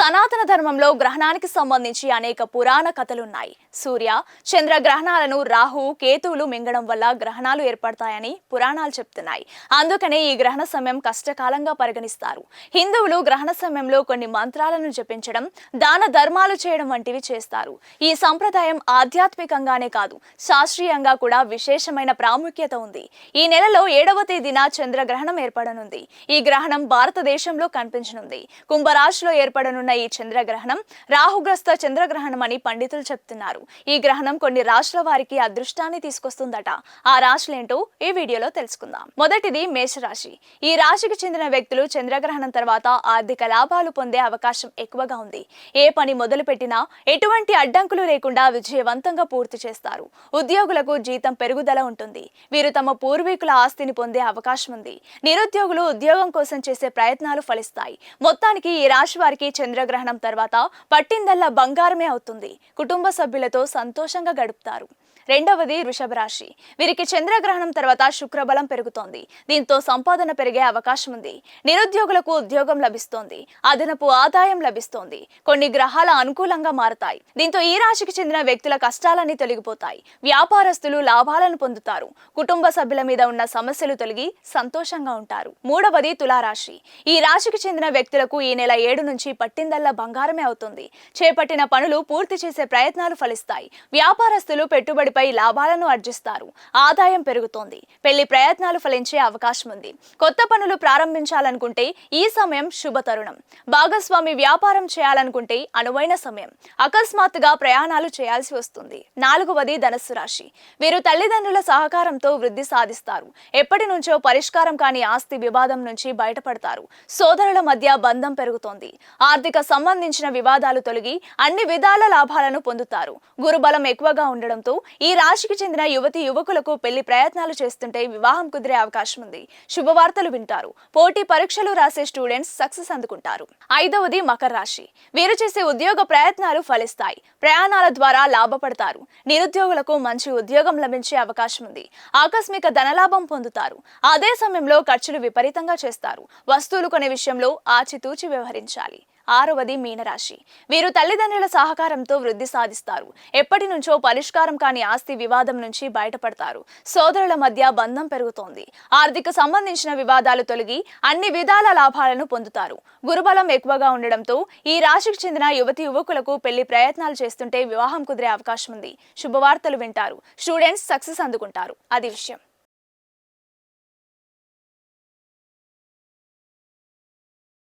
సనాతన ధర్మంలో గ్రహణానికి సంబంధించి అనేక పురాణ కథలున్నాయి. సూర్య చంద్ర గ్రహణాలను రాహు కేతువులు మింగడం వల్ల గ్రహణాలు ఏర్పడతాయని పురాణాలు చెప్తున్నాయి. అందుకనే ఈ గ్రహణ సమయం కష్టకాలంగా పరిగణిస్తారు. హిందువులు గ్రహణ సమయంలో కొన్ని మంత్రాలను జపించడం దాన ధర్మాలు చేయడం వంటివి చేస్తారు. ఈ సంప్రదాయం ఆధ్యాత్మికంగానే కాదు శాస్త్రీయంగా కూడా విశేషమైన ప్రాముఖ్యత ఉంది. ఈ నెలలో ఏడవ తేదీన చంద్రగ్రహణం ఏర్పడనుంది. ఈ గ్రహణం భారతదేశంలో కనిపించనుంది. కుంభరాశిలో ఏర్పడనున్న ఈ చంద్రగ్రహణం రాహుగ్రస్త చంద్రగ్రహణం అని పండితులు చెప్తున్నారు. ఈ గ్రహణం కొన్ని రాశుల వారికి అదృష్టాన్ని తీసుకొస్తుందట. ఆ రాశులేంటో ఈ వీడియోలో తెలుసుకుందాం. మొదటిది మేషరాశి. ఈ రాశికి చెందిన వ్యక్తులు చంద్రగ్రహణం తర్వాత ఆర్థిక లాభాలు పొందే అవకాశం ఎక్కువగా ఉంది. ఏ పని మొదలు పెట్టినా ఎటువంటి అడ్డంకులు లేకుండా విజయవంతంగా పూర్తి చేస్తారు. ఉద్యోగులకు జీతం పెరుగుదల ఉంటుంది. వీరు తమ పూర్వీకుల ఆస్తిని పొందే అవకాశం ఉంది. నిరుద్యోగులు ఉద్యోగం కోసం చేసే ప్రయత్నాలు ఫలిస్తాయి. మొత్తానికి ఈ రాశి వారికి చంద్ర చంద్రగ్రహణం తర్వాత పట్టిందల్లా బంగారమే అవుతుంది. కుటుంబ సభ్యులతో సంతోషంగా గడుపుతారు. రెండవది వృషభ రాశి. వీరికి చంద్రగ్రహణం తర్వాత శుక్రబలం పెరుగుతోంది. దీంతో సంపాదన పెరిగే అవకాశం ఉంది. నిరుద్యోగులకు ఉద్యోగం లభిస్తోంది. అదనపు ఆదాయం లభిస్తోంది. కొన్ని గ్రహాల అనుకూలంగా మారతాయి. దీంతో ఈ రాశికి చెందిన వ్యక్తుల కష్టాలన్నీ తొలగిపోతాయి. వ్యాపారస్తులు లాభాలను పొందుతారు. కుటుంబ సభ్యుల మీద ఉన్న సమస్యలు తొలగి సంతోషంగా ఉంటారు. మూడవది తులారాశి. ఈ రాశికి చెందిన వ్యక్తులకు ఈ నెల ఏడు నుంచి పట్టిందల్లా బంగారమే అవుతుంది. చేపట్టిన పనులు పూర్తి చేసే ప్రయత్నాలు ఫలిస్తాయి. వ్యాపారస్తులు పెట్టుబడి పెట్టుబడిపై లాభాలను అర్జిస్తారు ఆదాయం పెరుగుతోంది. పెళ్ళి ప్రయత్నాలు ఫలించే అవకాశం ఉంది. కొత్త పనులు ప్రారంభించాలనుకుంటే ఈ సమయం శుభ తరుణం భాగస్వామి వ్యాపారం చేయాలనుకుంటే అనువైన సమయం. అకస్మాత్తుగా ప్రయాణాలు చేయాల్సి వస్తుంది. నాలుగవది ధనస్సు రాశి. వీరు తల్లిదండ్రుల సహకారంతో వృద్ధి సాధిస్తారు. ఎప్పటి నుంచో పరిష్కారం కాని ఆస్తి వివాదం నుంచి బయటపడతారు. సోదరుల మధ్య బంధం పెరుగుతోంది. ఆర్థిక సంబంధించిన వివాదాలు తొలగి అన్ని విధాల లాభాలను పొందుతారు. గురుబలం ఎక్కువగా ఉండడంతో ఈ రాశికి చెందిన యువతి యువకులకు పెళ్ళి ప్రయత్నాలు చేస్తుంటే వివాహం కుదిరే అవకాశం ఉంది. శుభవార్తలు వింటారు. పోటీ పరీక్షలు రాసే స్టూడెంట్స్ సక్సెస్ అందుకుంటారు. ఐదవది మకర రాశి. వీరు చేసే ఉద్యోగ ప్రయత్నాలు ఫలిస్తాయి. ప్రయాణాల ద్వారా లాభపడతారు. నిరుద్యోగులకు మంచి ఉద్యోగం లభించే అవకాశం ఉంది. ఆకస్మిక ధనలాభం పొందుతారు. అదే సమయంలో ఖర్చులు విపరీతంగా చేస్తారు. వస్తువులు కొనే విషయంలో ఆచితూచి వ్యవహరించాలి. ఆరవది మీనరాశి. వీరు తల్లిదండ్రుల సహకారంతో వృద్ధి సాధిస్తారు. ఎప్పటి నుంచో పరిష్కారం కాని ఆస్తి వివాదం నుంచి బయటపడతారు. సోదరుల మధ్య బంధం పెరుగుతోంది. ఆర్థిక సంబంధించిన వివాదాలు తొలగి అన్ని విధాల లాభాలను పొందుతారు. గురుబలం ఎక్కువగా ఉండడంతో ఈ రాశికి చెందిన యువతి యువకులకు పెళ్ళి ప్రయత్నాలు చేస్తుంటే వివాహం కుదిరే అవకాశం ఉంది. శుభవార్తలు వింటారు. స్టూడెంట్స్ సక్సెస్ అందుకుంటారు. అది విషయం.